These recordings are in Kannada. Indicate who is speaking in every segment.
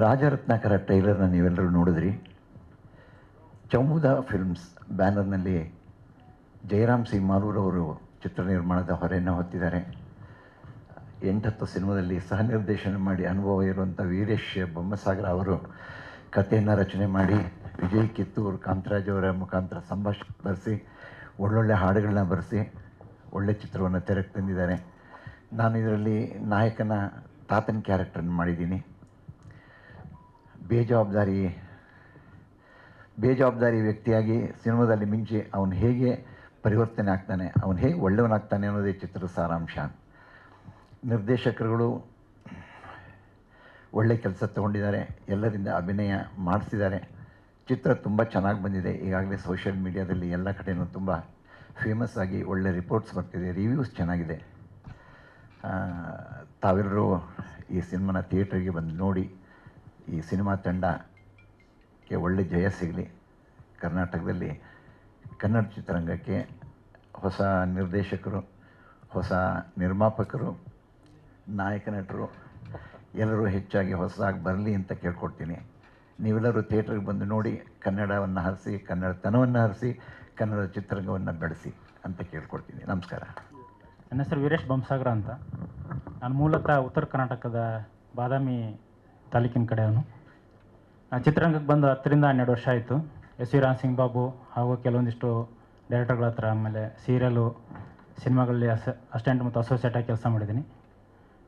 Speaker 1: ರಾಜರತ್ನಾಕರ ಟೈಲರ್ನ ನೀವೆಲ್ಲರೂ ನೋಡಿದ್ರಿ? ಚೌಮುದ ಫಿಲ್ಮ್ಸ್ ಬ್ಯಾನರ್ನಲ್ಲಿ ಜಯರಾಮ್ ಸಿ. ಮಾರೂರವರು ಚಿತ್ರ ನಿರ್ಮಾಣದ ಹೊರೆಯನ್ನು ಹೊತ್ತಿದ್ದಾರೆ. ಎಂಟತ್ತು ಸಿನಿಮಾದಲ್ಲಿ ಸಹ ನಿರ್ದೇಶನ ಮಾಡಿ ಅನುಭವ ಇರುವಂಥ ವೀರೇಶ್ ಬೊಮ್ಮಸಾಗರ ಅವರು ಕಥೆಯನ್ನು ರಚನೆ ಮಾಡಿ ವಿಜಯ್ ಕಿತ್ತೂರು, ಕಾಂತರಾಜ್ ಅವರ ಮುಖಾಂತರ ಸಂಭಾಷಣೆ ಬರೆಸಿ, ಒಳ್ಳೊಳ್ಳೆ ಹಾಡುಗಳನ್ನ ಬರೆಸಿ ಒಳ್ಳೆ ಚಿತ್ರವನ್ನು ತೆರೆಗೆ ತಂದಿದ್ದಾರೆ. ನಾನು ಇದರಲ್ಲಿ ನಾಯಕನ ತಾತನ ಕ್ಯಾರೆಕ್ಟರ್ನ ಮಾಡಿದ್ದೀನಿ. ಬೇಜವಾಬ್ದಾರಿ ಬೇಜವಾಬ್ದಾರಿ ವ್ಯಕ್ತಿಯಾಗಿ ಸಿನಿಮಾದಲ್ಲಿ ಮಿಂಚಿ ಅವನು ಹೇಗೆ ಪರಿವರ್ತನೆ ಆಗ್ತಾನೆ, ಅವನು ಹೇಗೆ ಒಳ್ಳೆಯವನಾಗ್ತಾನೆ ಅನ್ನೋದೇ ಚಿತ್ರದ ಸಾರಾಂಶ. ನಿರ್ದೇಶಕರುಗಳು ಒಳ್ಳೆ ಕೆಲಸ ತಗೊಂಡಿದ್ದಾರೆ, ಎಲ್ಲರಿಂದ ಅಭಿನಯ ಮಾಡಿಸಿದ್ದಾರೆ. ಚಿತ್ರ ತುಂಬ ಚೆನ್ನಾಗಿ ಬಂದಿದೆ. ಈಗಾಗಲೇ ಸೋಷಿಯಲ್ ಮೀಡಿಯಾದಲ್ಲಿ ಎಲ್ಲ ಕಡೆಯೂ ತುಂಬ ಫೇಮಸ್ ಆಗಿ ಒಳ್ಳೆ ರಿಪೋರ್ಟ್ಸ್ ಬರ್ತಿದೆ ರಿವ್ಯೂಸ್ ಚೆನ್ನಾಗಿದೆ. ತಾವೆಲ್ಲರೂ ಈ ಸಿನಿಮಾನ ಥಿಯೇಟ್ರಿಗೆ ಬಂದು ನೋಡಿ ಈ ಸಿನಿಮಾ ತಂಡಕ್ಕೆ ಒಳ್ಳೆ ಜಯ ಸಿಗಲಿ. ಕರ್ನಾಟಕದಲ್ಲಿ ಕನ್ನಡ ಚಿತ್ರರಂಗಕ್ಕೆ ಹೊಸ ನಿರ್ದೇಶಕರು, ಹೊಸ ನಿರ್ಮಾಪಕರು, ನಾಯಕ ನಟರು, ಎಲ್ಲರೂ ಹೆಚ್ಚಾಗಿ ಹೊಸದಾಗಿ ಬರಲಿ ಅಂತ ಕೇಳ್ಕೊಡ್ತೀನಿ. ನೀವೆಲ್ಲರೂ ಥಿಯೇಟ್ರಿಗೆ ಬಂದು ನೋಡಿ, ಕನ್ನಡವನ್ನು ಹರಿಸಿ, ಕನ್ನಡತನವನ್ನು ಹರಿಸಿ, ಕನ್ನಡ ಚಿತ್ರರಂಗವನ್ನು ಬೆಳೆಸಿ ಅಂತ ಕೇಳ್ಕೊಡ್ತೀನಿ. ನಮಸ್ಕಾರ.
Speaker 2: ನನ್ನ ಹೆಸರು ವೀರೇಶ್ ಬೊಮ್ಮಸಾಗರ ಅಂತ. ನಾನು ಮೂಲತಃ ಉತ್ತರ ಕರ್ನಾಟಕದ ಬಾದಾಮಿ ತಾಲೂಕಿನ ಕಡೆಯವನು ಚಿತ್ರರಂಗಕ್ಕೆ ಬಂದು ಹತ್ತರಿಂದ ಹನ್ನೆರಡು ವರ್ಷ ಆಯಿತು. ಎಸ್ ವಿ ರಾಮ್ ಸಿಂಗ್ ಬಾಬು ಹಾಗೂ ಕೆಲವೊಂದಿಷ್ಟು ಡೈರೆಕ್ಟರ್ಗಳ ಹತ್ರ ಆಮೇಲೆ ಸೀರಿಯಲು ಸಿನಿಮಾಗಳಲ್ಲಿ ಅಸ ಅಸ್ಟೆಂಟ್ ಮತ್ತು ಅಸೋಸಿಯೇಟ್ ಆಗಿ ಕೆಲಸ ಮಾಡಿದ್ದೀನಿ.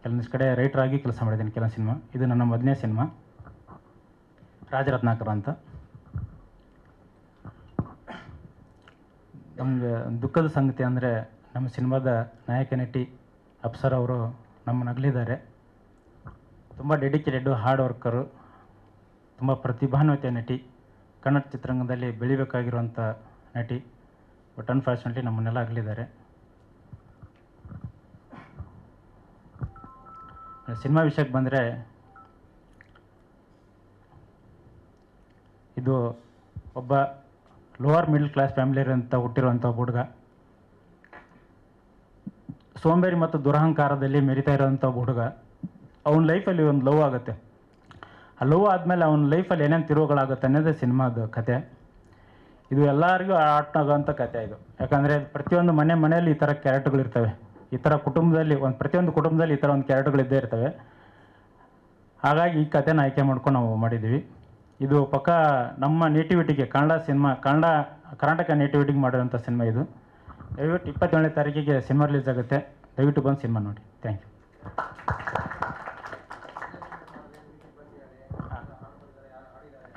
Speaker 2: ಕೆಲವೊಂದಿಷ್ಟು ಕಡೆ ರೈಟರ್ ಆಗಿ ಕೆಲಸ ಮಾಡಿದ್ದೀನಿ ಕೆಲವು ಸಿನಿಮಾ. ಇದು ನನ್ನ ಮೊದಲನೇ ಸಿನಿಮಾ. ರಾಜರತ್ನಾಕರ ಅಂತ. ನಮಗೆ ದುಃಖದ ಸಂಗತಿ ಅಂದರೆ ನಮ್ಮ ಸಿನಿಮಾದ ನಾಯಕ ನಟಿ ಅಪ್ಸರ್ ಅವರು ಅಗಲಿದ್ದಾರೆ. ತುಂಬ ಡೆಡಿಕೇಟೆಡ್ ಹಾರ್ಡ್ ವರ್ಕರು ತುಂಬ ಪ್ರತಿಭಾನ್ವಿತ ನಟಿ. ಕನ್ನಡ ಚಿತ್ರರಂಗದಲ್ಲಿ ಬೆಳಿಬೇಕಾಗಿರುವಂಥ ನಟಿ. ಬಟ್ ಅನ್ಫಾರ್ಚುನೇಟ್ಲಿ ನಮ್ಮನ್ನೆಲ್ಲ ಆಗಲಿದ್ದಾರೆ ಸಿನಿಮಾ ವಿಷಯಕ್ಕೆ ಬಂದರೆ ಇದು ಒಬ್ಬ ಲೋವರ್ ಮಿಡ್ಲ್ ಕ್ಲಾಸ್ ಫ್ಯಾಮಿಲಿ ಅಂತ ಹುಟ್ಟಿರುವಂಥ ಹುಡುಗ. ಸೋಂಬೇರಿ ಮತ್ತು ದುರಹಂಕಾರದಲ್ಲಿ ಮೆರಿತಾ ಇರುವಂಥ ಹುಡುಗ. ಅವನ ಲೈಫಲ್ಲಿ ಒಂದು ಲವ್ ಆಗುತ್ತೆ. ಆ ಲವ್ ಆದಮೇಲೆ ಅವನ ಲೈಫಲ್ಲಿ ಏನೇನು ತಿರುವುಗಳಾಗುತ್ತೆ ಅನ್ನೋದೇ ಸಿನಿಮಾದ ಕತೆ. ಇದು ಎಲ್ಲರಿಗೂ ಆಟ ಕತೆ ಇದು. ಯಾಕಂದರೆ ಪ್ರತಿಯೊಂದು ಮನೆ ಮನೆಯಲ್ಲಿ ಈ ಥರ ಕ್ಯಾರೆಟ್ಗಳಿರ್ತವೆ ಈ ಥರ ಕುಟುಂಬದಲ್ಲಿ ಒಂದು, ಪ್ರತಿಯೊಂದು ಕುಟುಂಬದಲ್ಲಿ ಈ ಥರ ಒಂದು ಕ್ಯಾರೆಟ್ಗಳಿದ್ದೇ ಇರ್ತವೆ. ಹಾಗಾಗಿ ಈ ಕತೆನ ಆಯ್ಕೆ ಮಾಡ್ಕೊಂಡು ನಾವು ಮಾಡಿದ್ದೀವಿ ಇದು ಪಕ್ಕ ನಮ್ಮ ನೇಟಿವಿಟಿಗೆ ಕನ್ನಡ ಸಿನಿಮಾ, ಕನ್ನಡ, ಕರ್ನಾಟಕ ನೇಟಿವಿಟಿಗೆ ಮಾಡಿರೋಂಥ ಸಿನಿಮಾ ಇದು. ದಯವಿಟ್ಟು ಇಪ್ಪತ್ತೇಳನೇ ತಾರೀಕಿಗೆ ಸಿನಿಮಾ ರಿಲೀಸ್ ಆಗುತ್ತೆ. ದಯವಿಟ್ಟು ಬಂದು ಸಿನಿಮಾ ನೋಡಿ. ಥ್ಯಾಂಕ್ ಯು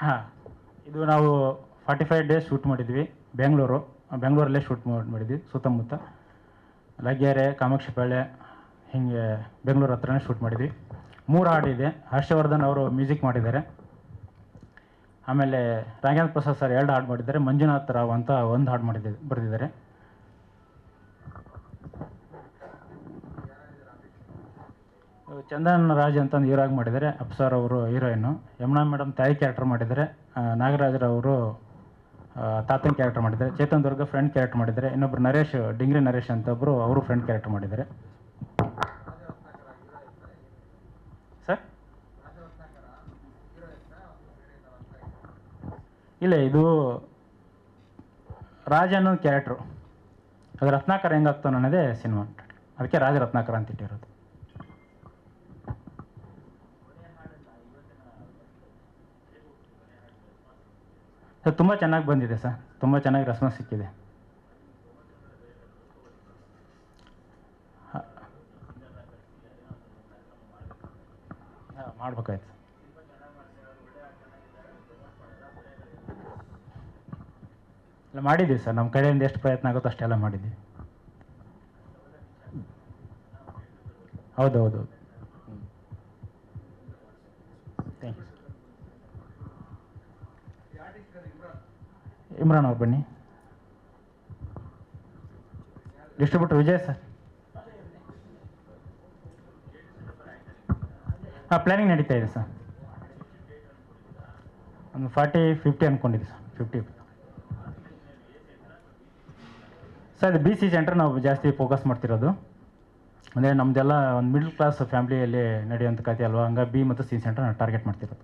Speaker 2: ಹಾಂ, ಇದು ನಾವು ಫಾರ್ಟಿ ಫೈವ್ ಡೇಸ್ ಶೂಟ್ ಮಾಡಿದ್ವಿ, ಬೆಂಗಳೂರು. ಬೆಂಗಳೂರಲ್ಲೇ ಶೂಟ್ ಮಾಡಿದ್ವಿ, ಸುತ್ತಮುತ್ತ. ಲಗ್ಗೆರೆ ಕಾಮಾಕ್ಷಿಪಾಳೆ ಹೀಗೆ ಬೆಂಗಳೂರು ಹತ್ರನೇ ಶೂಟ್ ಮಾಡಿದ್ವಿ. ಮೂರು ಹಾಡಿದೆ ಹರ್ಷವರ್ಧನ್ ಅವರು ಮ್ಯೂಸಿಕ್ ಮಾಡಿದ್ದಾರೆ. ಆಮೇಲೆ ರಾಘೇಂದ್ರ ಪ್ರಸಾದ್ ಸರ್ ಎರಡು ಹಾಡು ಮಾಡಿದ್ದಾರೆ, ಮಂಜುನಾಥ್ ರಾವ್ ಅಂತ ಒಂದು ಹಾಡು ಮಾಡಿದ್ದೆ, ಬರೆದಿದ್ದಾರೆ. ಚಂದನ್ ರಾಜ್ ಅಂತ ಹೀರೋಗಿ ಮಾಡಿದ್ದಾರೆ, ಅಪ್ಸರ್ ಅವರು ಹೀರೋಯಿನ್ನು ಯಮುನಾ ಮೇಡಮ್ ತಾಯಿ ಕ್ಯಾರೆಕ್ಟರ್ ಮಾಡಿದ್ದಾರೆ ನಾಗರಾಜರವರು ತಾತನ ಕ್ಯಾರೆಕ್ಟರ್ ಮಾಡಿದ್ದಾರೆ, ಚೇತನ್ ದುರ್ಗ ಫ್ರೆಂಡ್ ಕ್ಯಾರೆಕ್ಟರ್ ಮಾಡಿದ್ದಾರೆ, ಇನ್ನೊಬ್ರು ನರೇಶ್, ಡಿಂಗ್ರಿ ನರೇಶ್ ಅಂತ ಒಬ್ಬರು ಅವರು ಫ್ರೆಂಡ್ ಕ್ಯಾರೆಕ್ಟರ್ ಮಾಡಿದ್ದಾರೆ. ಸರ್? ಇಲ್ಲ, ಇದು ರಾಜ ಅನ್ನೋ ಕ್ಯಾರೆಕ್ಟ್ರು ಅದು ರತ್ನಾಕರ್ ಹೆಂಗಾಗ್ತಾನೆ ಅನ್ನೋದೇ ಸಿನಿಮಾ ಅದಕ್ಕೆ ರಾಜ ರತ್ನಾಕರ್ ಅಂತ ಇಟ್ಟಿರೋದು. ಸರ್, ತುಂಬ ಚೆನ್ನಾಗಿ ಬಂದಿದೆ ಸರ್. ತುಂಬ ಚೆನ್ನಾಗಿ ರೆಸ್ಪಾನ್ಸ್ ಸಿಕ್ಕಿದೆ. ಮಾಡ್ಬೇಕಾಯ್ತು. ಎಲ್ಲ ಮಾಡಿದ್ದೀವಿ ಸರ್. ನಮ್ಮ ಕಡೆಯಿಂದ ಎಷ್ಟು ಪ್ರಯತ್ನ ಆಗುತ್ತೋ ಅಷ್ಟೆಲ್ಲ ಮಾಡಿದ್ದೀವಿ. ಹೌದು ಹೌದು ಥ್ಯಾಂಕ್ ಯು ಇಮ್ರಾನ್ ಅವ್ರು ಬನ್ನಿ. Distributor Vijay sir. ಹಾಂ ಪ್ಲ್ಯಾನಿಂಗ್ ನಡೀತಾ ಇದೆ ಸರ್. ಒಂದು ಫಾರ್ಟಿ, ಫಿಫ್ಟಿ ಅಂದ್ಕೊಂಡಿದ್ದೆ ಸರ್, ಫಿಫ್ಟಿ. ಸರ್ ಅದು ಬಿ ಸಿ ಸೆಂಟರ್ ನಾವು ಜಾಸ್ತಿ ಫೋಕಸ್ ಮಾಡ್ತಿರೋದು. ಅಂದರೆ ನಮ್ಮದೆಲ್ಲ ಒಂದು ಮಿಡ್ಲ್ ಕ್ಲಾಸ್ ಫ್ಯಾಮಿಲಿಯಲ್ಲಿ ನಡೆಯುವಂಥ ಕತೆ ಅಲ್ವಾ? ಹಂಗಾಗಿ ಬಿ ಮತ್ತು ಸಿ ಸೆಂಟರ್ ನಾವು ಟಾರ್ಗೆಟ್ ಮಾಡ್ತಿರೋದು.